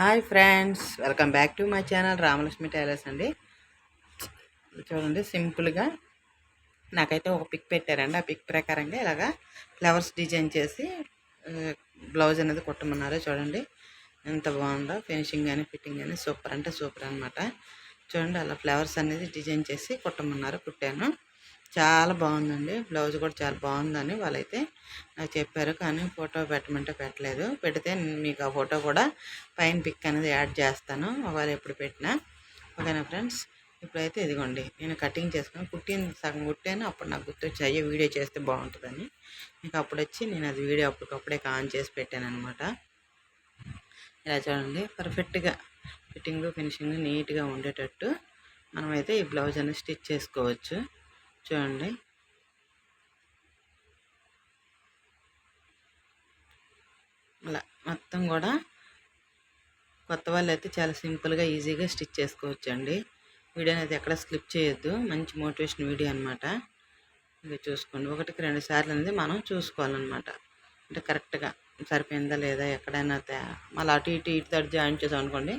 Hi friends welcome back to my channel Ramalakshmi tailors అండి. చూడండి సింపుల్గా నాకైతే ఒక పిక్ పెట్టారండి. ఆ పిక్ ప్రకారంగా ఇలాగా ఫ్లవర్స్ డిజైన్ చేసి బ్లౌజ్ అనేది కుట్టమన్నారు. చూడండి ఎంత బాగుందో. ఫినిషింగ్ కానీ ఫిట్టింగ్ కానీ సూపర్. అంటే సూపర్ అనమాట చూడండి అలా ఫ్లవర్స్ అనేది డిజైన్ చేసి కుట్టమన్నారు కుట్టాను. చాలా బాగుందండి. బ్లౌజ్ కూడా చాలా బాగుందని వాళ్ళైతే నాకు చెప్పారు కానీ ఫోటో పెట్టమంటే పెట్టలేదు. పెడితే మీకు ఆ ఫోటో కూడా పైన పిక్ అనేది యాడ్ చేస్తాను. ఒకవేళ ఎప్పుడు పెట్టినా. ఓకేనా ఫ్రెండ్స్? ఇప్పుడైతే ఇదిగోండి. నేను కటింగ్ చేసుకుని కుట్టిన సగం కుట్టాను. అప్పుడు నాకు గుర్తొచ్చి అయ్యే వీడియో చేస్తే బాగుంటుందని. మీకు అప్పుడు వచ్చి నేను అది వీడియో అప్పటికప్పుడే ఆన్ చేసి పెట్టాను అనమాట ఇలా చూడండి. పర్ఫెక్ట్గా ఫిట్టింగ్ ఫినిషింగ్ నీట్గా ఉండేటట్టు మనమైతే ఈ బ్లౌజ్ అనేది స్టిచ్ చేసుకోవచ్చు. చూడండి. అలా మొత్తం కూడా కొత్త వాళ్ళు అయితే చాలా సింపుల్గా ఈజీగా స్టిచ్ చేసుకోవచ్చు అండి వీడియోని అయితే ఎక్కడ స్లిప్ చేయొద్దు. మంచి మోటివేషన్ వీడియో అనమాట ఇంకా చూసుకోండి. ఒకటికి రెండు సార్లు అనేది మనం చూసుకోవాలన్నమాట. అంటే కరెక్ట్గా సరిపోయిందా లేదా ఎక్కడైనా మళ్ళీ అటు ఇటు ఇటు తడి జాయిన్ చేసాం అనుకోండి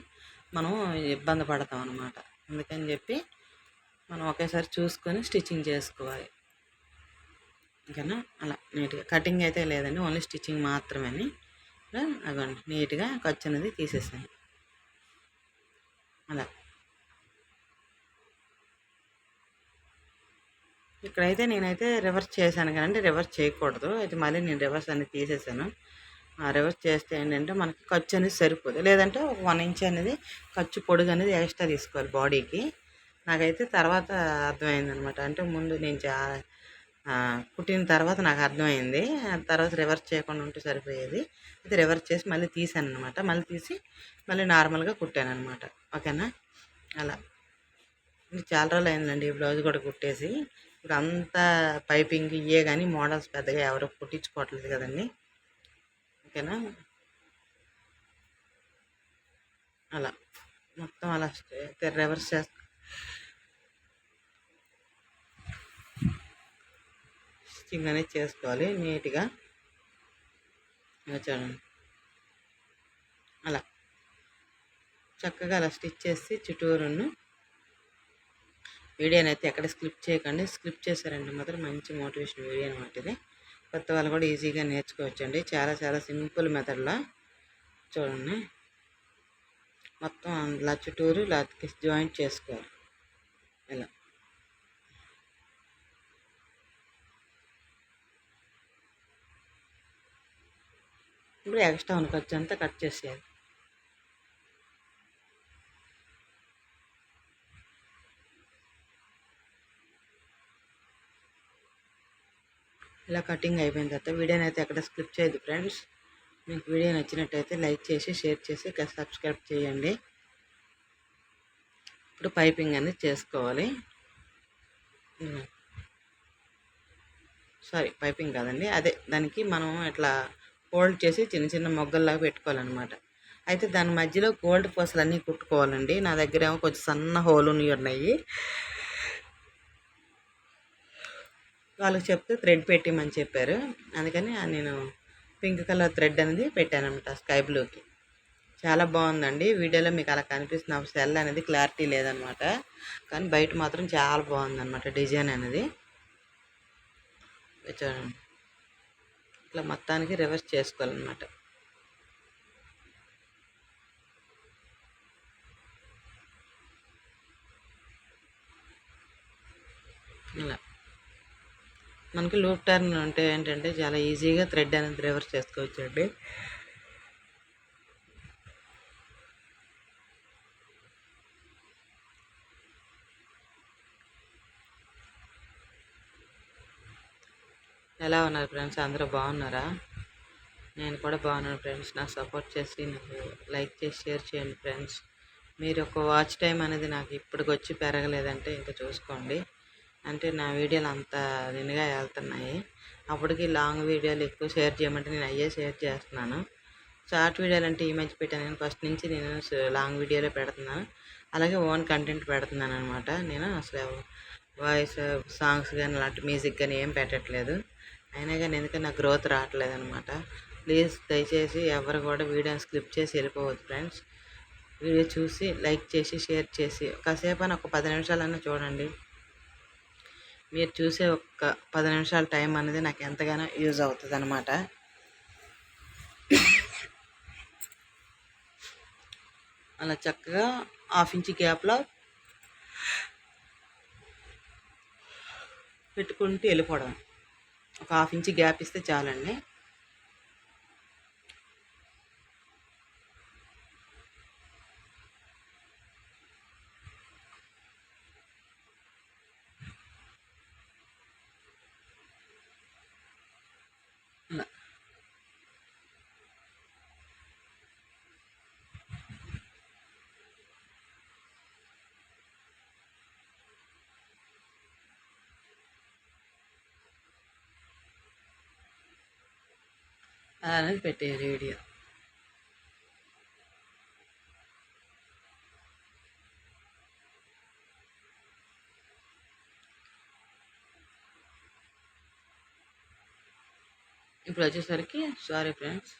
మనం ఇబ్బంది పడతాం అనమాట అందుకని చెప్పి మనం ఒకేసారి చూసుకొని స్టిచ్చింగ్ చేసుకోవాలి. ఓకేనా? అలా నీట్గా. కటింగ్ అయితే లేదండి. ఓన్లీ స్టిచ్చింగ్ మాత్రమే అదండి నీట్గా ఖర్చు అనేది తీసేసాను అలా. ఇక్కడైతే నేనైతే రివర్స్ చేశాను కదండి. రివర్స్ చేయకూడదు. అయితే మళ్ళీ నేను రివర్స్ అనేది తీసేసాను. రివర్స్ చేస్తే ఏంటంటే మనకి ఖర్చు అనేది సరిపోదు. లేదంటే ఒక వన్ ఇంచ్ అనేది ఖర్చు పొడుగు అనేది ఎక్స్ట్రా తీసుకోవాలి బాడీకి. నాకైతే తర్వాత అర్థమైంది అనమాట అంటే ముందు నేను చా పుట్టిన తర్వాత నాకు అర్థమైంది. తర్వాత రివర్స్ చేయకుండా ఉంటే సరిపోయేది. అయితే రివర్స్ చేసి మళ్ళీ తీసాను అనమాట మళ్ళీ తీసి మళ్ళీ నార్మల్గా కుట్టాను అనమాట ఓకేనా? అలా. చాలా రోజులు అయిందండి ఈ బ్లౌజ్ కూడా కుట్టేసి. ఇప్పుడు అంతా పైపింగ్ ఇయ్యే కానీ మోడల్స్ పెద్దగా ఎవరు కుట్టించుకోవట్లేదు కదండి. ఓకేనా? అలా. మొత్తం అలా రివర్స్ చేస్తా స్టిచ్చింగ్ అనేది చేసుకోవాలి నీట్గా. చూడండి. అలా. చక్కగా అలా స్టిచ్ చేసి చుట్టూరును వీడియోని అయితే ఎక్కడ స్క్లిప్ చేయకండి. స్క్లిప్ చేశారంటే మాత్రం మంచి మోటివేషన్ వీడియో అనమాట ఇది. కొత్త వాళ్ళు కూడా ఈజీగా నేర్చుకోవచ్చండి. చాలా చాలా సింపుల్ మెథడ్లో చూడండి. మొత్తం అలా చుట్టూరు ఇలా జాయింట్ చేసుకోవాలి. ఇలా. ఇప్పుడు ఎక్స్ట్రా ఉన్న ఖర్చు అంతా కట్ చేసేయాలి. ఇలా కటింగ్ అయిపోయిన తర్వాత వీడియోని అయితే ఎక్కడ స్క్రిప్ట్ చేయదు ఫ్రెండ్స్. మీకు వీడియో నచ్చినట్టయితే లైక్ చేసి షేర్ చేసి సబ్స్క్రైబ్ చేయండి. ఇప్పుడు పైపింగ్ అనేది చేసుకోవాలి. సారీ పైపింగ్ కాదండి. అదే దానికి మనం ఇట్లా ఫోల్డ్ చేసి చిన్న చిన్న మొగ్గల్లాగా పెట్టుకోవాలన్నమాట. అయితే దాని మధ్యలో గోల్డ్ పూసలు అన్నీ కుట్టుకోవాలండి. నా దగ్గర ఏమో కొంచెం సన్న హోల్ ఉన్నాయి వాళ్ళకి చెప్తే థ్రెడ్ పెట్టిమని చెప్పారు. అందుకని నేను పింక్ కలర్ థ్రెడ్ అనేది పెట్టానమాట స్కై బ్లూకి. చాలా బాగుందండి. వీడియోలో మీకు అలా కనిపిస్తుంది సెల్ అనేది క్లారిటీ లేదనమాట కానీ బయట మాత్రం చాలా బాగుందన్నమాట డిజైన్ అనేది. చూడండి. ఇట్లా మొత్తానికి రివర్స్ చేసుకోవాలన్నమాట. ఇలా. మనకి లూప్ టర్న్ ఉంటే ఏంటంటే చాలా ఈజీగా థ్రెడ్ అనేది రివర్స్ చేసుకోవచ్చండి. ఎలా ఉన్నారు ఫ్రెండ్స్? అందరూ బాగున్నారా? నేను కూడా బాగున్నాను ఫ్రెండ్స్. నాకు సపోర్ట్ చేసి నాకు లైక్ చేసి షేర్ చేయండి ఫ్రెండ్స్. మీరు ఒక వాచ్ టైం అనేది నాకు ఇప్పటికి వచ్చి పెరగలేదంటే ఇంకా చూసుకోండి. అంటే నా వీడియోలు అంత నిన్నగా వెళ్తున్నాయి. అప్పటికి లాంగ్ వీడియోలు ఎక్కువ షేర్ చేయమంటే నేను అయ్యే షేర్ చేస్తున్నాను. షార్ట్ వీడియోలు అంటే ఈ మధ్య పెట్టాను. నేను ఫస్ట్ నుంచి నేను లాంగ్ వీడియోలో పెడుతున్నాను. అలాగే ఓన్ కంటెంట్ పెడుతున్నాను అనమాట నేను అసలు వాయిస్ సాంగ్స్ కానీ అలాంటి మ్యూజిక్ కానీ ఏం పెట్టట్లేదు. అయినా కానీ ఎందుకంటే నాకు గ్రోత్ రావట్లేదు అనమాట ప్లీజ్ దయచేసి ఎవరు కూడా వీడియోని స్క్లిప్ చేసి వెళ్ళిపోవద్దు ఫ్రెండ్స్ వీడియో చూసి లైక్ చేసి షేర్ చేసి కాసేపు అని ఒక పది నిమిషాలన్నా చూడండి. మీరు చూసే ఒక పది నిమిషాల టైం అనేది నాకు ఎంతగానో యూజ్ అవుతుంది అనమాట అలా చక్కగా హాఫ్ ఇంచ్ గ్యాప్లో పెట్టుకుంటూ వెళ్ళిపోవడం ఒక హాఫ్ ఇంచ్ గ్యాప్ ఇస్తే చాలండి. అనేది పెట్టేది రేడియో. ఇప్పుడు వచ్చేసరికి సారీ ఫ్రెండ్స్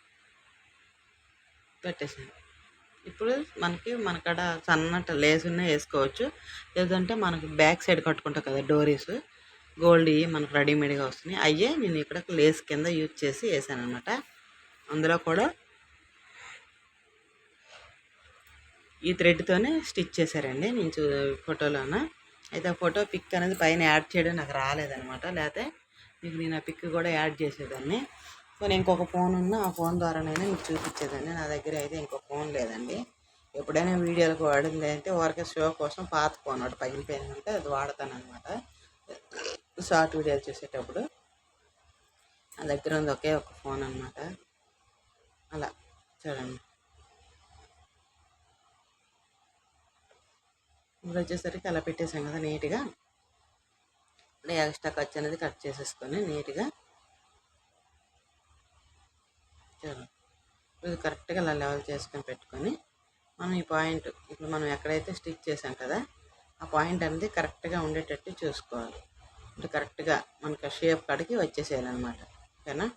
పెట్టేసాను ఇప్పుడు మనకి మనకాడ సన్నట లేసున్నా వేసుకోవచ్చు. లేదంటే మనకి బ్యాక్ సైడ్ కట్టుకుంటాం కదా డోరీస్. గోల్డ్ మనకు రెడీమేడ్గా వస్తున్నాయి. అయ్యే నేను ఇక్కడ లేస్ కింద యూజ్ చేసి వేసాను అనమాట అందులో కూడా ఈ థ్రెడ్తోనే స్టిచ్ చేశారండి నేను చూ ఫోటోలోన. అయితే ఆ ఫోటో పిక్ అనేది పైన యాడ్ చేయడం నాకు రాలేదనమాట లేకపోతే మీకు నేను ఆ పిక్ కూడా యాడ్ చేసేదాన్ని. సో ఇంకొక ఫోన్ ఉన్న ఆ ఫోన్ ద్వారానైనా మీకు చూపించేదాన్ని. నా దగ్గర అయితే ఇంకో ఫోన్ లేదండి. ఎప్పుడైనా వీడియోలకు వాడింది అంటే ఊరికే షో కోసం పాత ఫోన్ ఒకటి పగిలిపోయిందంటే అది వాడతాను అనమాట షార్ట్ వీడియోలు చేసేటప్పుడు నా దగ్గర ఉంది ఒకే ఒక ఫోన్ అనమాట అలా చూడండి. ఇప్పుడు వచ్చేసరికి అలా పెట్టేసాం కదా నీట్గా. ఇప్పుడు ఎక్స్ట్రా ఖర్చు అనేది కట్ చేసేసుకొని నీట్గా. చూడండి. ఇది కరెక్ట్గా అలా లెవెల్ చేసుకొని పెట్టుకొని మనం ఈ పాయింట్ ఇప్పుడు మనం ఎక్కడైతే స్టిచ్ చేసాం కదా ఆ పాయింట్ అనేది కరెక్ట్గా ఉండేటట్టు చూసుకోవాలి. అంటే కరెక్ట్గా మనకి షేప్ కాడికి వచ్చేసేయాలన్నమాట. ఓకేనా?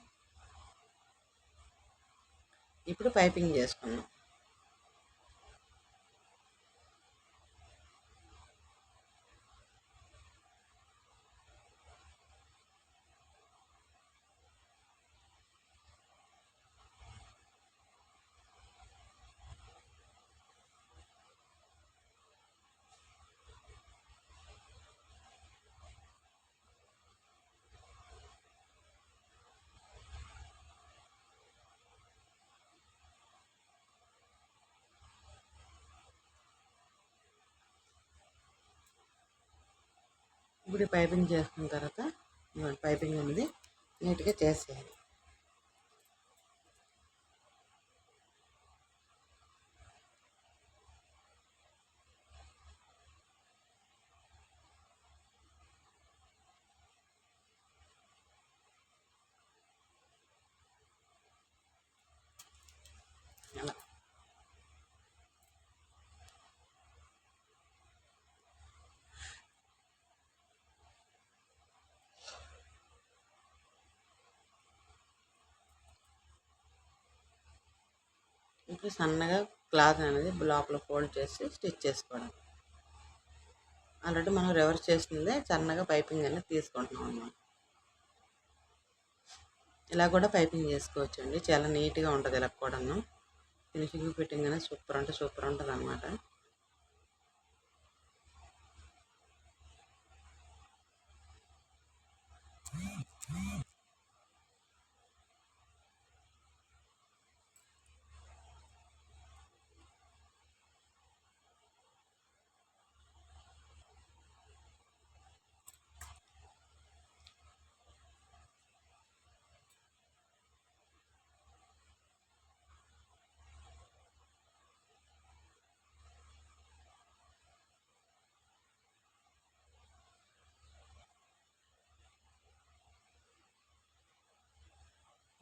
ఇప్పుడు పైపింగ్ చేసుకుందాం. ఇప్పుడు పైపింగ్ చేసుకున్న తర్వాత పైపింగ్ అనేది నీట్గా చేసేయాలి. ఇప్పుడు సన్నగా క్లాత్ అనేది లోపల ఫోల్డ్ చేసి స్టిచ్ చేసుకోవడం. ఆల్రెడీ మనం రివర్స్ చేసిందే సన్నగా పైపింగ్ అనేది తీసుకుంటున్నాం అన్నమాట. ఇలా కూడా పైపింగ్ చేసుకోవచ్చు అండి చాలా నీట్గా ఉంటుంది ఇలా కూడాను. ఫినిషింగ్ ఫిట్టింగ్ అనేది సూపర్ అంటే సూపర్ ఉంటుంది అనమాట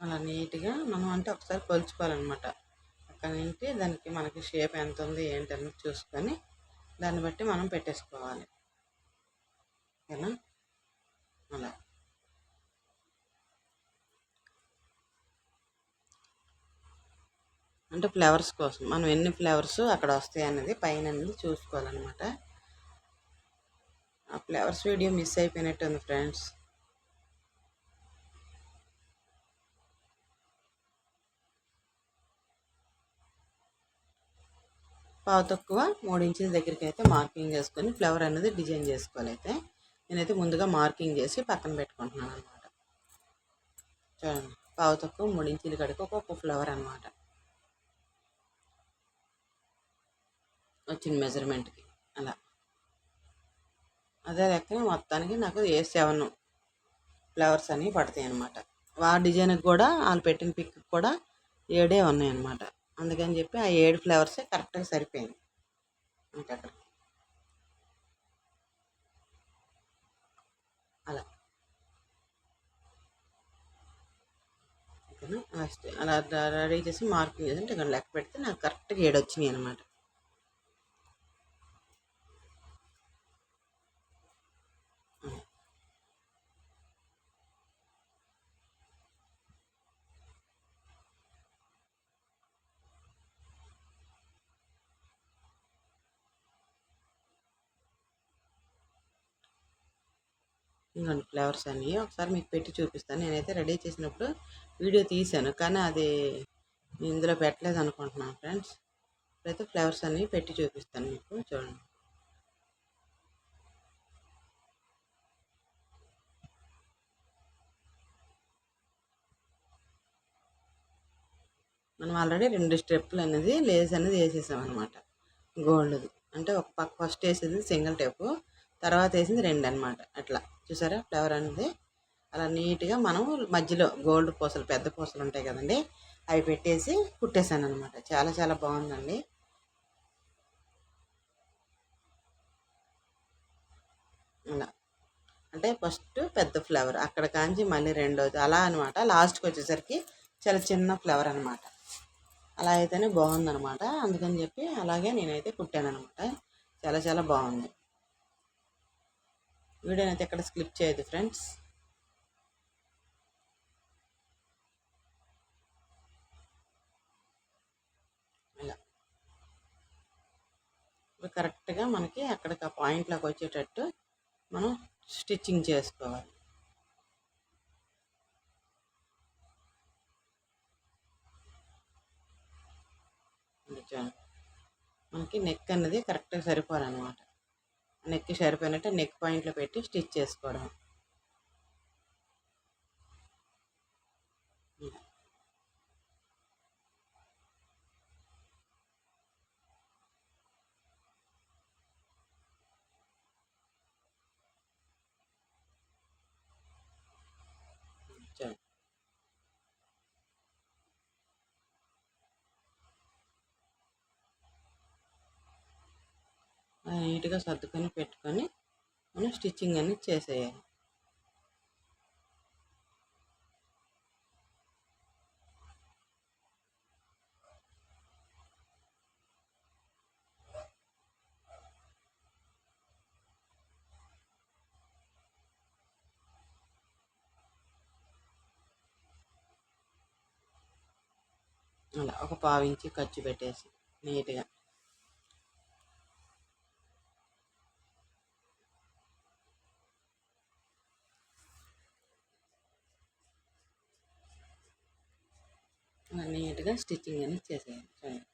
అలా నీట్గా మనం అంటే ఒకసారి కొలుచుకోవాలన్నమాట. అక్కడ నుంచి దానికి మనకి షేప్ ఎంత ఉంది ఏంటి అన్నది చూసుకొని దాన్ని బట్టి మనం పెట్టేసుకోవాలి. ఓకేనా? అలా. అంటే ఫ్లవర్స్ కోసం మనం ఎన్ని ఫ్లవర్స్ అక్కడ వస్తాయి అనేది పైన అనేది చూసుకోవాలన్నమాట. ఆ ఫ్లవర్స్ వీడియో మిస్ అయిపోయినట్టు ఉంది ఫ్రెండ్స్. పావు తక్కువ మూడు ఇంచెస్ దగ్గరికి అయితే మార్కింగ్ చేసుకొని ఫ్లవర్ అనేది డిజైన్ చేసుకోవాలి అయితే. నేనైతే ముందుగా మార్కింగ్ చేసి పక్కన పెట్టుకుంటున్నాను అనమాట చూడండి పావు తక్కువ మూడు ఇంచుల కడికి ఒక్కొక్క ఫ్లవర్ అనమాట వచ్చిన మెజర్మెంట్కి అలా. అదే లెక్క మొత్తానికి నాకు ఏ సెవెన్ ఫ్లవర్స్ అనేవి పడతాయి అనమాట ఆ డిజైన్కి కూడా వాళ్ళు పెట్టిన పిక్ కూడా ఏడే ఉన్నాయి అనమాట అందుకని చెప్పి ఆ ఏడు ఫ్లవర్సే కరెక్ట్గా సరిపోయింది ఇంకా అక్కడ. అలా. ఓకేనా? అలా రెడీ చేసి మార్కింగ్ చేసి ఇక్కడ లెక్క పెడితే నాకు కరెక్ట్గా ఏడు వచ్చినాయి అనమాట ఇంకొన్ని ఫ్లేవర్స్ అన్నీ. ఒకసారి మీకు పెట్టి చూపిస్తాను. నేనైతే రెడీ చేసినప్పుడు వీడియో తీశాను. కానీ అది ఇందులో పెట్టలేదు అనుకుంటున్నాను ఫ్రెండ్స్. ఇప్పుడైతే ఫ్లేవర్స్ అన్నీ పెట్టి చూపిస్తాను మీకు. చూడండి. మనం ఆల్రెడీ రెండు స్టెప్పులు అనేది లేస్ అనేది వేసేసాం అనమాట గోల్డ్ది. అంటే ఒక పక్క ఫస్ట్ వేసేది సింగిల్ టేపు. తర్వాత వేసింది రెండు అనమాట అట్లా. చూసారా? ఫ్లవర్ అనేది అలా నీట్గా మనం మధ్యలో గోల్డ్ పూసలు పెద్ద పూసలు ఉంటాయి కదండి అవి పెట్టేసి కుట్టేశాను అనమాట చాలా చాలా బాగుందండి. అలా. అంటే ఫస్ట్ పెద్ద ఫ్లవర్ అక్కడ కాంచి మళ్ళీ రెండోది అలా అనమాట లాస్ట్కి వచ్చేసరికి చాలా చిన్న ఫ్లవర్ అనమాట అలా అయితేనే బాగుందనమాట అందుకని చెప్పి అలాగే నేనైతే కుట్టాను అనమాట చాలా చాలా బాగుంది. వీడియోని అయితే ఎక్కడ స్క్లిప్ చేయదు ఫ్రెండ్స్. ఇలా. ఇప్పుడు కరెక్ట్గా మనకి అక్కడికి ఆ పాయింట్లోకి వచ్చేటట్టు మనం స్టిచ్చింగ్ చేసుకోవాలి. మనకి నెక్ అన్నది కరెక్ట్గా సరిపోవాలన్నమాట నెక్ సరిపోయినట్టు నెక్ పాయింట్లో పెట్టి స్టిచ్ చేసుకోవడం నీట్గా సర్దుకొని పెట్టుకొని మనం స్టిచ్చింగ్ అనేది చేసేయాలి. అలా ఒక పావించి ఖర్చు పెట్టేసి నీట్గా నీట్గా స్టిచ్చింగ్ అనేది చేసేయాలి చూడండి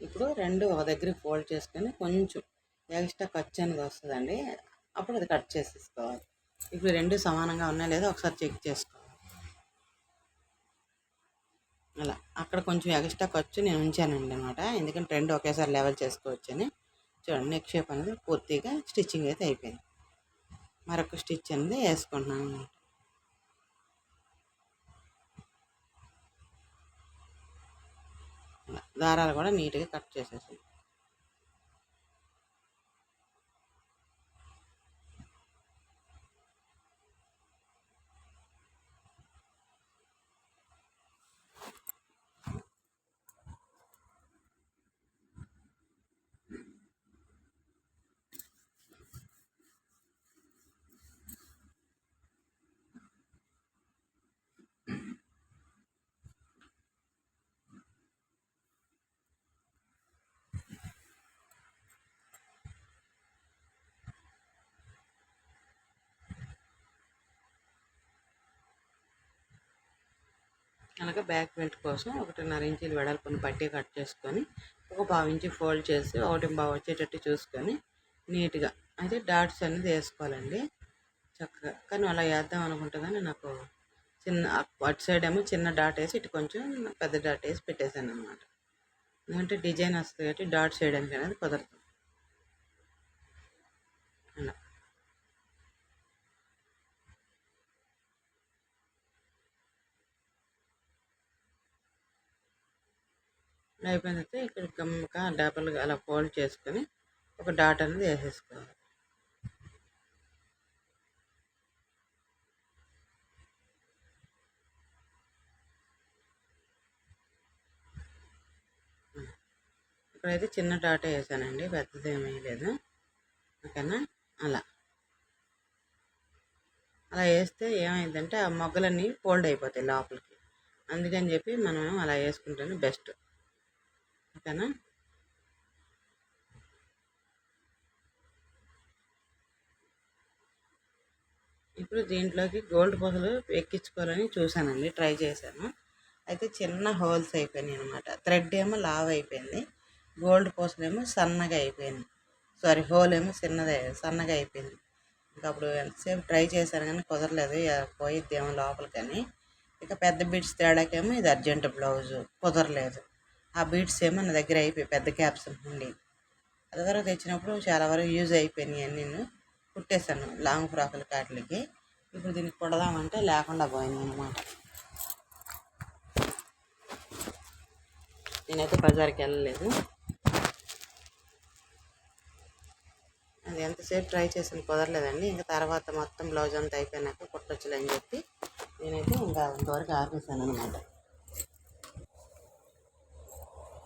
ఇప్పుడు రెండు ఒక దగ్గర ఫోల్డ్ చేసుకొని కొంచెం ఎక్స్ట్రా ఖర్చు అనేది వస్తుందండి. అప్పుడు అది కట్ చేసేసుకోవాలి. ఇప్పుడు రెండు సమానంగా ఉన్నాయో లేదో ఒకసారి చెక్ చేసుకోవాలి. అలా అక్కడ కొంచెం ఎక్స్ట్రా ఖర్చు నేను ఉంచానండి అనమాట ఎందుకంటే రెండు ఒకేసారి లెవెల్ చేసుకోవచ్చు అని చూడండి నెక్ షేప్ అనేది పూర్తిగా స్టిచ్చింగ్ అయితే అయిపోయింది. మరొక స్టిచ్ అనేది వేసుకుంటున్నాను అనమాట దారాలు కూడా నీట్గా కట్ చేసేసాను అలాగే బ్యాక్ బెల్ట్ కోసం ఒకటిన్నర ఇంచులు వెడల్పుని పట్టి కట్ చేసుకొని ఒక పావు ఇంచు ఫోల్డ్ చేసి ఒకటి బాగా వచ్చేటట్టు చూసుకొని నీట్గా అయితే డాట్స్ అనేది వేసుకోవాలండి. చక్కగా కానీ అలా వేద్దాం అనుకుంటే కానీ నాకు చిన్న అటు సైడ్ ఏమో చిన్న డాట్ వేసి ఇటు కొంచెం పెద్ద డాట్ వేసి పెట్టేశాను అనమాట ఎందుకంటే డిజైన్ వస్తుంది కాబట్టి డాట్ సైడ్ అనేది కుదరదు. అయిపోయిన తర్వాత ఇక్కడ గమ్మక డబల్గా అలా ఫోల్డ్ చేసుకొని ఒక డాట్ అనేది వేసేసుకోవాలి. ఇక్కడైతే చిన్న డాటా వేసానండి పెద్దది ఏమీ లేదు. ఓకేనా? అలా. అలా వేస్తే ఏమైందంటే ఆ మొగ్గలన్నీ ఫోల్డ్ అయిపోతాయి లోపలికి. అందుకని చెప్పి మనం అలా వేసుకుంటేనే బెస్ట్. ఓకేనా ఇప్పుడు దీంట్లోకి గోల్డ్ పొసలు ఎక్కించుకోవాలని చూశానండి ట్రై చేశాను. అయితే చిన్న హోల్స్ అయిపోయినాయి అనమాట థ్రెడ్ ఏమో లావ్ అయిపోయింది గోల్డ్ పూసలేమో సన్నగా అయిపోయింది. సారీ హోల్ ఏమో చిన్నదే సన్నగా అయిపోయింది. ఇంకా అప్పుడు ఎంతసేపు ట్రై చేశాను కానీ కుదరలేదు పోయిద్దేమో లోపలికని. ఇక పెద్ద బిడ్స్ తేడాకేమో ఇది అర్జెంట్ బ్లౌజు కుదరలేదు. ఆ బీట్స్ ఏమో నా దగ్గర అయిపోయి పెద్ద క్యాప్స్ ఉండి. అది వరకు తెచ్చినప్పుడు చాలా వరకు యూజ్ అయిపోయినాయి నేను. కుట్టేశాను లాంగ్ ఫ్రాకుల కాట్లకి. ఇప్పుడు దీనికి కుడదామంటే లేకుండా పోయింది అనమాట నేనైతే బజార్కి వెళ్ళలేదు. అది ఎంతసేపు ట్రై చేసిన కుదరలేదండి. ఇంకా తర్వాత మొత్తం బ్లౌజ్ అంతా అయిపోయినాక కుట్టొచ్చులే అని చెప్పి నేనైతే ఇంకా అంతవరకు ఆపేసాను అనమాట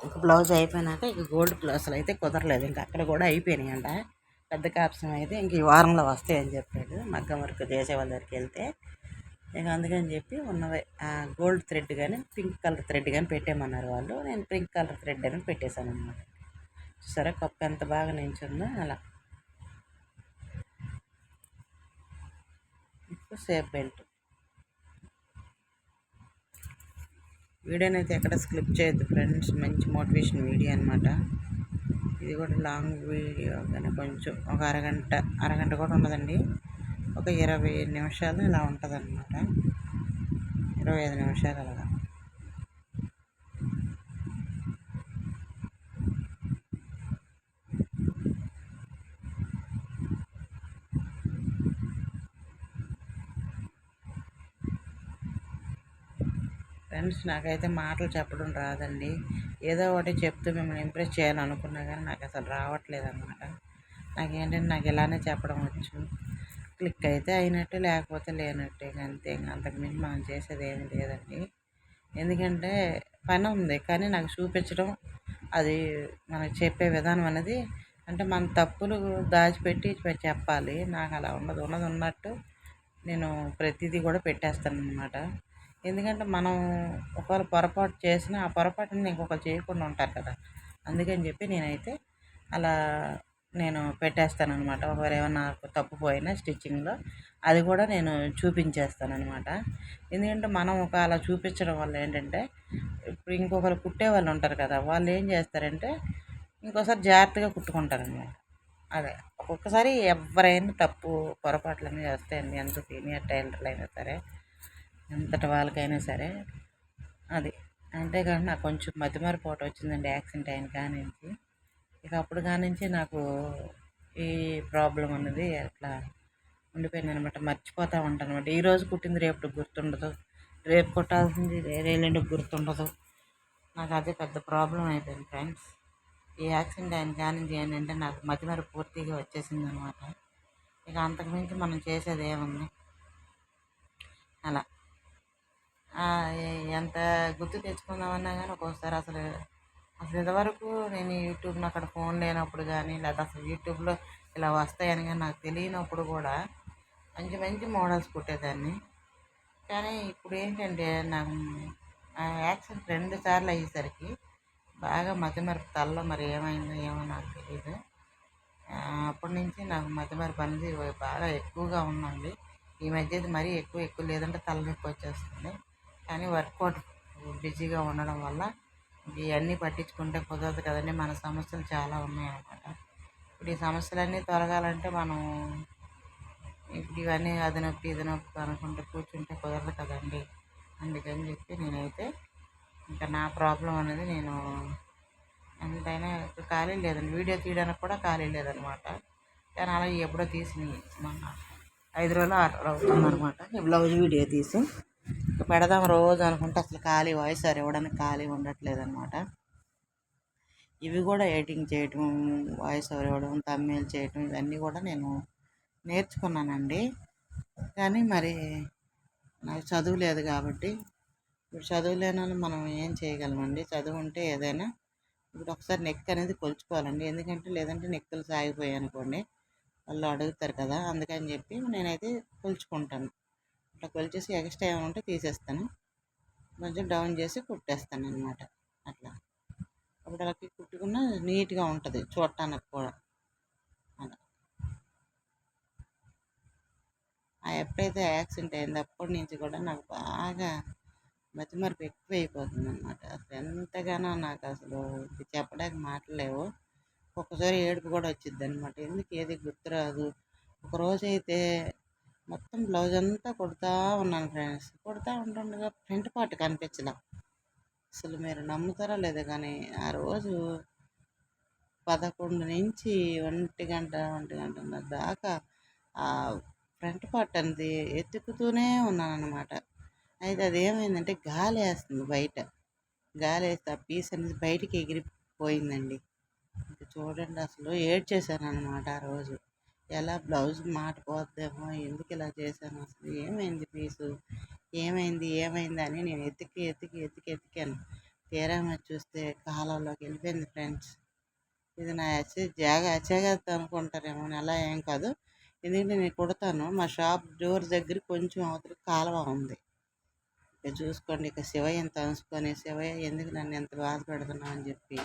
ఇంకా బ్లౌజ్ అయిపోయినాక ఇక గోల్డ్ అసలు అయితే కుదరలేదు. ఇంకా అక్కడ కూడా అయిపోయినాయి అంట పెద్ద కాప్సం అయితే ఇంక ఈ వారంలో వస్తాయని చెప్పాడు. మగ్గం వర్క్ చేసే వాళ్ళ దగ్గరికి వెళ్తే. ఇక అందుకని చెప్పి ఉన్నది గోల్డ్ థ్రెడ్ కానీ పింక్ కలర్ థ్రెడ్ కానీ పెట్టేమన్నారు వాళ్ళు. నేను పింక్ కలర్ థ్రెడ్ అని పెట్టేశాను అనమాట సరే కప్పు ఎంత బాగా నించుందో అలా. ఇప్పుడు సేఫ్ బెల్ట్. వీడియోని అయితే ఎక్కడ స్క్లిప్ చేయొద్దు ఫ్రెండ్స్. మంచి మోటివేషన్ వీడియో అనమాట ఇది కూడా లాంగ్ వీడియో కానీ కొంచెం ఒక అరగంట అరగంట కూడా ఉండదండి. ఒక ఇరవై నిమిషాలు ఇలా ఉంటుంది అనమాట ఇరవై ఐదు నిమిషాలు అలాగా ఫ్రెండ్స్ నాకైతే మాటలు చెప్పడం రాదండి. ఏదో ఒకటి చెప్తూ మిమ్మల్ని ఇంప్రెస్ చేయాలనుకున్నా కానీ నాకు అసలు రావట్లేదు అనమాట నాకేంటంటే నాకు ఇలానే చెప్పడం వచ్చు. క్లిక్ అయితే అయినట్టు లేకపోతే లేనట్టే అంతే. అంతకుమించి మనం చేసేది ఏమి లేదండి. ఎందుకంటే పని ఉంది కానీ నాకు చూపించడం అది మనకు చెప్పే విధానం అనేది అంటే మన తప్పులు దాచిపెట్టి చెప్పాలి. నాకు అలా ఉండదు. ఉన్నది ఉన్నట్టు నేను ప్రతిదీ కూడా పెట్టేస్తాను అనమాట ఎందుకంటే మనం ఒకవేళ పొరపాటు చేసినా ఆ పొరపాటుని ఇంకొకరు చేయకుండా ఉంటారు కదా. అందుకని చెప్పి నేనైతే అలా నేను పెట్టేస్తాను అనమాట ఒకవేళ ఏమన్నా తప్పుపోయినా స్టిచ్చింగ్లో అది కూడా నేను చూపించేస్తాను అనమాట ఎందుకంటే మనం ఒక అలా చూపించడం వల్ల ఏంటంటే ఇప్పుడు ఇంకొకరు కుట్టే వాళ్ళు ఉంటారు కదా వాళ్ళు ఏం చేస్తారంటే ఇంకోసారి జాగ్రత్తగా కుట్టుకుంటారనమాట అదే ఒక్కొక్కసారి ఎవరైనా తప్పు పొరపాట్లన్నీ చేస్తాయండి ఎంత సీనియర్ టైలర్లు అయినా సరే. ఎంతటి వాళ్ళకైనా సరే అది. అంతేకాదు నాకు కొంచెం మతిమరిపోటు వచ్చిందండి యాక్సిడెంట్ అయిన కానించి. ఇక అప్పుడు కానించి నాకు ఈ ప్రాబ్లం అన్నది అట్లా ఉండిపోయింది అనమాట మర్చిపోతూ ఉంటాను అనమాట ఈరోజు కుట్టింది రేపు గుర్తుండదు. రేపు కుట్టాల్సింది రేలేండుకు గుర్తుండదు. నాకు అదే పెద్ద ప్రాబ్లం అయిపోయింది ఫ్రెండ్స్. ఈ యాక్సిడెంట్ అయిన కానించి ఏంటంటే నాకు మతిమరి పూర్తిగా వచ్చేసింది అనమాట ఇక అంతకుమించి మనం చేసేది ఏముంది? అలా. ఎంత గుర్తు తెచ్చుకుందామన్నా కానీ ఒక్కోసారి అసలు అసలు ఇంతవరకు నేను యూట్యూబ్లో అక్కడ ఫోన్ లేనప్పుడు కానీ లేదా అసలు యూట్యూబ్లో ఇలా వస్తాయని కానీ నాకు తెలియనప్పుడు కూడా మంచి మంచి మోడల్స్ కుట్టేదాన్ని. కానీ ఇప్పుడు ఏంటంటే నాకు యాక్సిడెంట్ రెండు సార్లు అయ్యేసరికి బాగా మతిమరుపు తలలో మరి ఏమైందో ఏమో నాకు తెలియదు అప్పటి నుంచి నాకు మతిమరుపు అనేది బాగా ఎక్కువగా ఉందండి. ఈ మధ్య మరీ ఎక్కువ ఎక్కువ లేదంటే తలనొప్పి వచ్చేస్తుంది. కానీ వర్కౌట్ బిజీగా ఉండడం వల్ల ఇవన్నీ పట్టించుకుంటే కుదరదు కదండి. మన సమస్యలు చాలా ఉన్నాయన్నమాట. ఇప్పుడు ఈ సమస్యలన్నీ తొలగాలంటే మనం ఇప్పుడు ఇవన్నీ అది నొప్పి ఇది నొప్పి అనుకుంటే కూర్చుంటే కుదరదు కదండి. అందుకని చెప్పి నేనైతే ఇంకా నా ప్రాబ్లం అనేది నేను ఎంతైనా ఇప్పుడు ఖాళీ లేదండి. వీడియో తీయడానికి కూడా ఖాళీ లేదనమాట కానీ అలా ఎప్పుడో తీసి మొన్న ఐదు రోజులు ఆరు రోజులు అవుతుందన్నమాట. ఈ బ్లౌజ్ వీడియో తీసి పెడదాం రోజు అనుకుంటే అసలు ఖాళీ వాయిస్ సార్ ఇవ్వడానికి ఖాళీ ఉండట్లేదు అనమాట ఇవి కూడా ఎడిటింగ్ చేయటం వాయిస్ ఓవర్ ఇవ్వడం తమ్మేలు చేయటం ఇవన్నీ కూడా నేను నేర్చుకున్నానండి. కానీ మరి నాకు చదువు లేదు కాబట్టి ఇప్పుడు చదువు లేనని మనం ఏం చేయగలమండి? చదువు ఉంటే ఏదైనా ఇప్పుడు ఒకసారి నెక్ అనేది కొలుచుకోవాలండి. ఎందుకంటే లేదంటే నెక్కులు సాగిపోయాయి అనుకోండి. వాళ్ళు అడుగుతారు కదా అందుకని చెప్పి నేనైతే కొలుచుకుంటాను. అట్లా కొలిచేసి ఎక్స్ట్రా ఏమైనా ఉంటే తీసేస్తాను. కొంచెం డౌన్ చేసి కుట్టేస్తాను అనమాట అట్లా. అప్పుడు అలా కుట్టుకున్న నీట్గా ఉంటుంది చూడటానికి కూడా. అలా. ఎప్పుడైతే యాక్సిడెంట్ అయిందో అప్పటి నుంచి కూడా నాకు బాగా మతిమరుపు ఎక్కువ అయిపోతుంది అనమాట అసలు ఎంతగానో నాకు అసలు చెప్పడానికి మాటలేవు ఒక్కసారి ఏడుపు కూడా వచ్చింది అనమాట ఎందుకు ఏది గుర్తురాదు? ఒకరోజు అయితే మొత్తం బ్లౌజ్ అంతా కుడతా ఉన్నాను ఫ్రెండ్స్. కుడతా ఉంటుండగా ఫ్రంట్ పార్ట్ కనిపించలే. అసలు మీరు నమ్ముతారా లేదా కానీ ఆ రోజు పదకొండు నుంచి ఒంటి గంట ఒంటి గంట దాకా ఆ ఫ్రంట్ పార్ట్ అనేది ఎత్తుకుతూనే ఉన్నాను అనమాట అయితే అది ఏమైందంటే గాలి వేస్తుంది బయట. గాలి వేస్తే ఆ పీస్ అనేది బయటికి ఎగిరిపోయిందండి. చూడండి అసలు ఏడ్ చేశాను అనమాట ఆ రోజు. ఎలా బ్లౌజ్ మాట పోద్దేమో ఎందుకు ఇలా చేశాను అసలు ఏమైంది పీసు ఏమైంది ఏమైంది అని నేను ఎతికి ఎతికి ఎతికి ఎతికాను. తీరా మరి చూస్తే కాలంలోకి వెళ్ళిపోయింది ఫ్రెండ్స్. ఇది నా అచ్చే జాగ అచ్చేగత అనుకుంటారేమో అలా ఏం కాదు. ఎందుకంటే నేను కుడతాను మా షాప్ డోర్ దగ్గర కొంచెం అవతల కాలువ ఉంది. ఇక చూసుకోండి ఇక శివయ్య ఎంత అనుసుకొని శివయ్య ఎందుకు నన్ను ఎంత బాధ పెడుతున్నావు? అని చెప్పి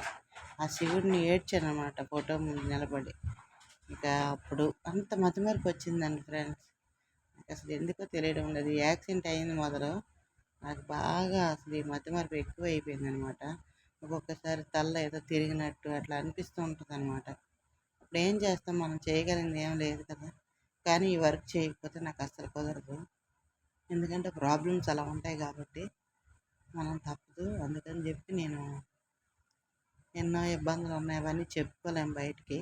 ఆ శివుడిని ఏడ్చాను అనమాట ఫోటో ముందు నిలబడి. ఇక అప్పుడు అంత మతిమరుపు వచ్చిందండి ఫ్రెండ్స్ నాకు అసలు ఎందుకో తెలియడం లేదు యాక్సిడెంట్ అయింది మొదలు నాకు బాగా అసలు ఈ మతిమరుపు ఎక్కువ అయిపోయింది అనమాట ఒక్కొక్కసారి తల్ల ఏదో తిరిగినట్టు అట్లా అనిపిస్తూ ఉంటుంది అనమాట అప్పుడు ఏం చేస్తాం? మనం చేయగలిగింది ఏం లేదు కదా. కానీ ఈ వర్క్ చేయకపోతే నాకు అస్సలు కుదరదు. ఎందుకంటే ప్రాబ్లమ్స్ అలా ఉంటాయి కాబట్టి మనం తప్పదు. అందుకని చెప్పి నేను ఎన్నో ఇబ్బందులు ఉన్నాయి అవన్నీ చెప్పుకోలేము బయటికి.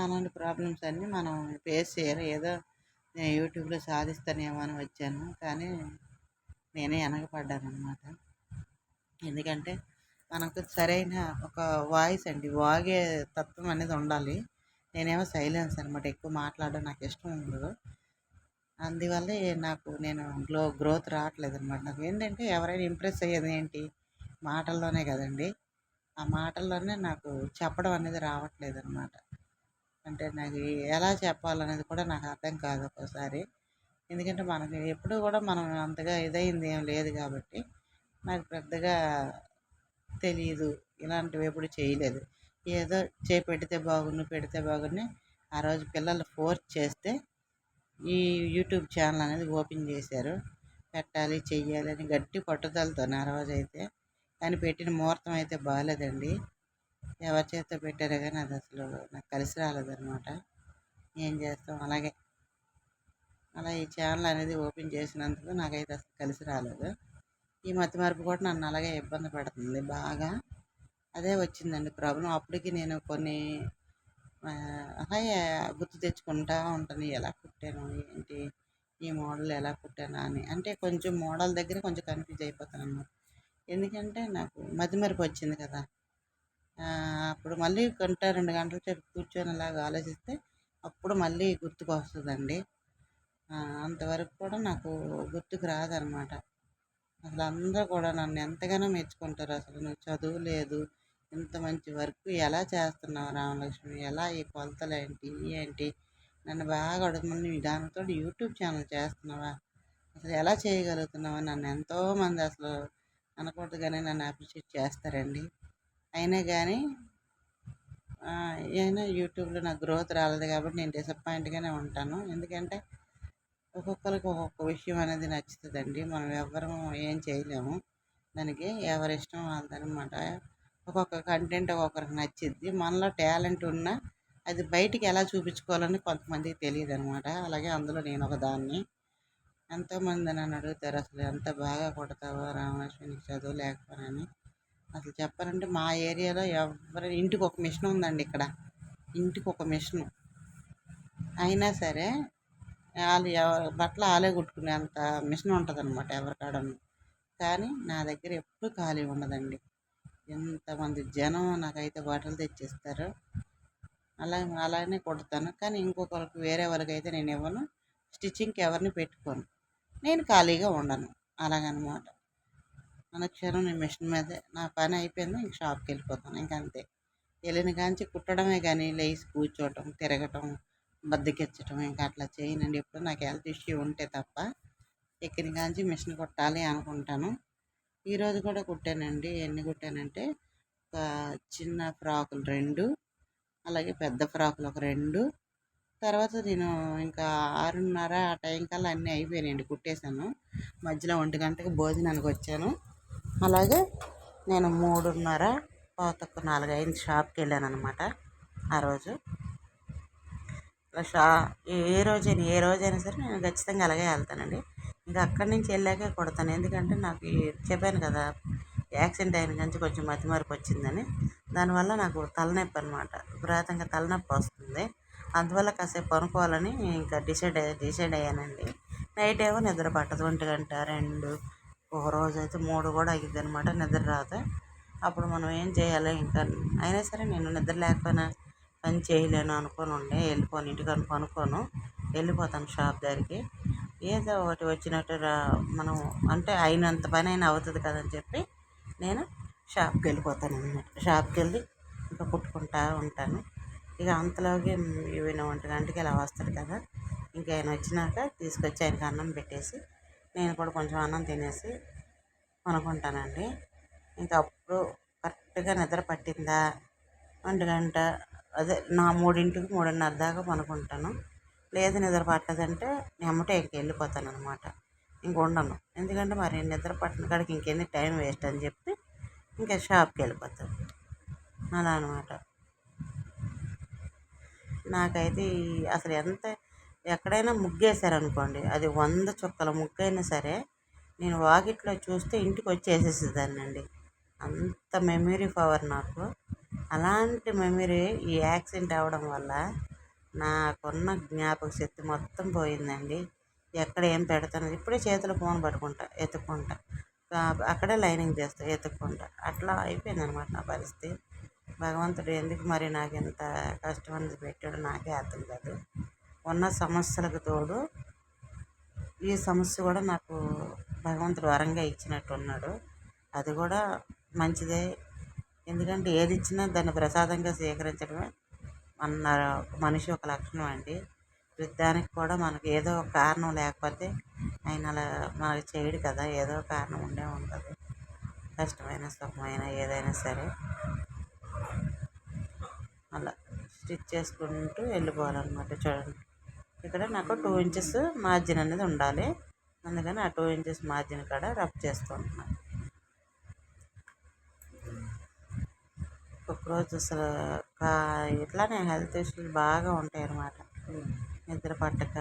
అలాంటి ప్రాబ్లమ్స్ అన్నీ మనం ఫేస్ చేయాలి ఏదో నేను యూట్యూబ్లో సాధిస్తానేమో అని వచ్చాను. కానీ నేనే వెనకపడ్డాను అనమాట ఎందుకంటే మనకు సరైన ఒక వాయిస్ అండి. వాగే తత్వం అనేది ఉండాలి. నేనేమో సైలెన్స్ అనమాట ఎక్కువ మాట్లాడడం నాకు ఇష్టం ఉండదు. అందువల్లే నాకు నేను గ్లో గ్రోత్ రావట్లేదు అనమాట నాకు ఏంటంటే ఎవరైనా ఇంప్రెస్ అయ్యేది ఏంటి? మాటల్లోనే కదండి. ఆ మాటల్లోనే నాకు చెప్పడం అనేది రావట్లేదు అనమాట అంటే నాకు ఎలా చెప్పాలనేది కూడా నాకు అర్థం కాదు ఒక్కోసారి. ఎందుకంటే మనకి ఎప్పుడు కూడా మనం అంతగా ఇదైంది ఏం లేదు కాబట్టి నాకు పెద్దగా తెలియదు ఇలాంటివి ఎప్పుడు చేయలేదు. ఏదో చేయి పెడితే బాగుండు పెడితే బాగుండి ఆ రోజు పిల్లలు ఫోర్స్ చేస్తే ఈ యూట్యూబ్ ఛానల్ అనేది ఓపెన్ చేశారు. పెట్టాలి చెయ్యాలి అని గట్టి పట్టుదలతో ఆ రోజు అయితే కానీ పెట్టిన ముహూర్తం అయితే బాగాలేదండి ఎవరి చేత పెట్టారో కానీ అది అసలు నాకు కలిసి రాలేదన్నమాట. ఏం చేస్తాం? అలాగే. అలా ఈ ఛానల్ అనేది ఓపెన్ చేసినందుకు నాకైతే అసలు కలిసి రాలేదు. ఈ మతి మార్పు కూడా నన్ను అలాగే ఇబ్బంది పెడుతుంది బాగా. అదే వచ్చిందండి ప్రాబ్లం. అప్పటికి నేను కొన్ని అలాగే గుర్తు తెచ్చుకుంటా ఉంటాను. ఎలా కుట్టాను ఏంటి ఈ మోడల్ ఎలా కుట్టాను అని. అంటే కొంచెం మోడల్ దగ్గర కొంచెం కన్ఫ్యూజ్ అయిపోతాను అన్నమాట ఎందుకంటే నాకు మతిమరుపు వచ్చింది కదా. అప్పుడు మళ్ళీ గంట రెండు గంటల సేపు కూర్చొని అలాగ ఆలోచిస్తే అప్పుడు మళ్ళీ గుర్తుకు వస్తుందండి. అంతవరకు కూడా నాకు గుర్తుకు రాదనమాట. అసలు అందరూ కూడా నన్ను ఎంతగానో మెచ్చుకుంటారు. అసలు నువ్వు చదువు లేదు ఇంత మంచి వర్క్ ఎలా చేస్తున్నావు రామలక్ష్మి? ఎలా ఈ కొలతలు ఏంటి? ఏంటి? నన్ను బాగా అడుగుమని దానితో యూట్యూబ్ ఛానల్ చేస్తున్నావా? అసలు ఎలా చేయగలుగుతున్నావా? నన్ను ఎంతోమంది అసలు అనకూడదు కానీ నన్ను అప్రిషియేట్ చేస్తారండి. అయినా కానీ అయినా యూట్యూబ్లో నాకు గ్రోత్ రాలేదు కాబట్టి నేను డిసప్పాయింట్గానే ఉంటాను. ఎందుకంటే ఒక్కొక్కరికి ఒక్కొక్క విషయం అనేది నచ్చుతుందండి. మనం ఎవ్వరం ఏం చేయలేము. దానికి ఎవరి ఇష్టం వాళ్ళదనమాట ఒక్కొక్క కంటెంట్ ఒక్కొక్కరికి నచ్చిద్ది. మనలో టాలెంట్ ఉన్నా అది బయటికి ఎలా చూపించుకోవాలని కొంతమందికి తెలియదు అనమాట అలాగే అందులో నేను ఒక దాన్ని. ఎంతోమంది నన్ను అడుగుతారు అసలు ఎంత బాగా కొడతావో రామలక్ష్మి చదువు లేకపోయినా అసలు చెప్పాలంటే మా ఏరియాలో ఎవరి ఇంటికి ఒక మిషన్ ఉందండి ఇక్కడ. ఇంటికి ఒక మిషన్. అయినా సరే వాళ్ళు ఎవరు బట్టలు వాళ్ళే కుట్టుకునేంత మిషన్ ఉంటుంది అనమాట ఎవరికాడ కానీ నా దగ్గర ఎప్పుడు ఖాళీ ఉండదండి. ఎంతమంది జనం నాకైతే బట్టలు తెచ్చిస్తారు. అలా అలానే కుడతాను. కానీ ఇంకొకరికి వేరే వాళ్ళకి అయితే నేను ఇవ్వను. స్టిచ్చింగ్కి ఎవరిని పెట్టుకోను. నేను ఖాళీగా ఉండను. అలాగనమాట. అనుక్షణం నేను మిషన్ మీదే. నా పని అయిపోయింది ఇంక షాప్కి వెళ్ళిపోతాను ఇంక అంతే. వెళ్ళిన కాంచి కుట్టడమే కానీ లేచి కూర్చోవటం తిరగటం బద్దకెచ్చటం ఇంకా అట్లా చేయనండి ఎప్పుడు. నాకు హెల్త్ ఇష్యూ ఉంటే తప్ప ఎక్కిన కాంచి మిషన్ కుట్టాలి అనుకుంటాను. ఈరోజు కూడా కుట్టానండి. ఎన్ని కుట్టానంటే ఒక చిన్న ఫ్రాకులు రెండు అలాగే పెద్ద ఫ్రాకులు ఒక రెండు. తర్వాత నేను ఇంకా ఆరున్నర ఆ టైం కల్లా అన్నీ అయిపోయానండి కుట్టేశాను. మధ్యలో ఒంటి గంటకు భోజనానికి వచ్చాను. అలాగే నేను మూడున్నర పాతకు నాలుగు అయింది షాప్కి వెళ్ళాను అనమాట ఆ రోజు. అలా షా ఏ రోజైనా ఏ రోజైనా సరే నేను ఖచ్చితంగా అలాగే వెళ్తానండి. ఇంకా అక్కడి నుంచి వెళ్ళాకే కొడతాను. ఎందుకంటే నాకు చెప్పాను కదా యాక్సిడెంట్ అయిన నుంచి కొంచెం మతిమరుపు వచ్చిందని. దానివల్ల నాకు తలనొప్పి అనమాట విపరీతంగా తలనొప్పి వస్తుంది. అందువల్ల కాసేపు పనుకోవాలని ఇంకా డిసైడ్ డిసైడ్ అయ్యానండి. నైట్ ఏమో నిద్ర పట్టదు. ఒంటి గంట రెండు ఒక రోజు అయితే మూడు కూడా అయ్యిద్ది అనమాట నిద్ర రాదు. అప్పుడు మనం ఏం చేయాలి ఇంకా? అయినా సరే నేను నిద్ర లేకపోయినా పని చేయలేను అనుకొని ఉండే వెళ్ళిపోను ఇంటికి అనుకోను. వెళ్ళిపోతాను షాప్ దగ్గరికి. ఏదో ఒకటి వచ్చినట్టు రా మనం అంటే అయినంత పని అయినా అవుతుంది కదని చెప్పి నేను షాప్కి వెళ్ళిపోతాను అనమాట షాప్కి వెళ్ళి ఇంకా కుట్టుకుంటా ఉంటాను. ఇక అంతలోకి ఈవిన ఒంటి గంటకి ఇలా వస్తాడు కదా. ఇంకా ఆయన వచ్చినాక తీసుకొచ్చి ఆయనకి అన్నం పెట్టేసి నేను కూడా కొంచెం అన్నం తినేసి పనుకుంటానండి. ఇంకా అప్పుడు కరెక్ట్గా నిద్ర పట్టిందా? ఒంటి గంట అదే నా మూడింటికి మూడున్నర దాకా పనుకుంటాను. లేదు నిద్ర పట్టదంటే నేను అమ్మటే ఇంక వెళ్ళిపోతాను అనమాట ఇంక ఉండను. ఎందుకంటే మరి నిద్ర పట్టిన కాడికి ఇంకెన్ని టైం వేస్ట్ అని చెప్పి ఇంకా షాప్కి వెళ్ళిపోతాను. అలా అనమాట నాకైతే అసలు ఎంత ఎక్కడైనా ముగ్గేశారనుకోండి అది వంద చుక్కల ముగ్గైనా సరే నేను వాకిట్లో చూస్తే ఇంటికి వచ్చేసేసేదాన్నండి. అంత మెమరీ పవర్ నాకు. అలాంటి మెమరీ ఈ యాక్సిడెంట్ అవ్వడం వల్ల నాకున్న జ్ఞాపక శక్తి మొత్తం పోయిందండి. ఎక్కడ ఏం పెడతాను ఇప్పుడే చేతిలో ఫోన్ పట్టుకుంటా ఎత్తుక్కుంటా. అక్కడే లైనింగ్ చేస్తా ఎత్తుక్కుంటా. అట్లా అయిపోయింది అనమాట నా పరిస్థితి. భగవంతుడు ఎందుకు మరి నాకు ఇంత కష్టం అనేది పెట్టాడు నాకే అర్థం కాదు. ఉన్న సమస్యలకు తోడు ఈ సమస్య కూడా నాకు భగవంతుడు వరంగా ఇచ్చినట్టు ఉన్నాడు అది కూడా మంచిదే. ఎందుకంటే ఏది ఇచ్చినా దాన్ని ప్రసాదంగా స్వీకరించడమే మన మనిషి ఒక లక్షణం అండి. దానికి కూడా మనకి ఏదో ఒక కారణం లేకపోతే ఆయన అలా మనకు చేయడు కదా ఏదో కారణం ఉండే ఉంటుంది. కష్టమైన సుఖమైన ఏదైనా సరే అలా స్టిచ్ చేసుకుంటూ వెళ్ళిపోవాలన్నమాట. చూడండి. ఇక్కడ నాకు టూ ఇంచెస్ మార్జిన్ అనేది ఉండాలి. అందుకని ఆ టూ ఇంచెస్ మార్జిన్ కాడ రఫ్ చేస్తుంటున్నాను ఒక్కొక్క రోజు అసలు ఇట్లానే హెల్త్ ఇష్యూలు బాగా ఉంటాయి అన్నమాట. నిద్ర పట్టక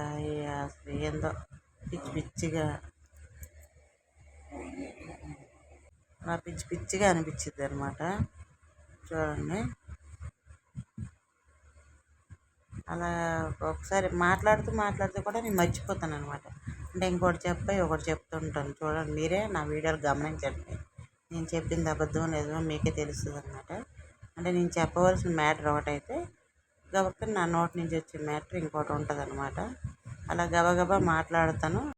అసలు ఏందో పిచ్చి పిచ్చిగా. నా పిచ్చి పిచ్చిగా అనిపించింది అనమాట చూడండి. అలా ఒకసారి మాట్లాడుతూ మాట్లాడుతూ కూడా నేను మర్చిపోతాను అనమాట అంటే ఇంకోటి చెప్పి ఒకటి చెప్తుంటాను చూడండి మీరే నా వీడియోలు గమనించండి. నేను చెప్పింది అబద్ధం లేదో మీకే తెలుస్తుంది అనమాట అంటే నేను చెప్పవలసిన మ్యాటర్ ఒకటైతే గబక్క నా నోటి నుంచి వచ్చే మ్యాటర్ ఇంకోటి ఉంటుంది అనమాట అలా గబగబా మాట్లాడతాను.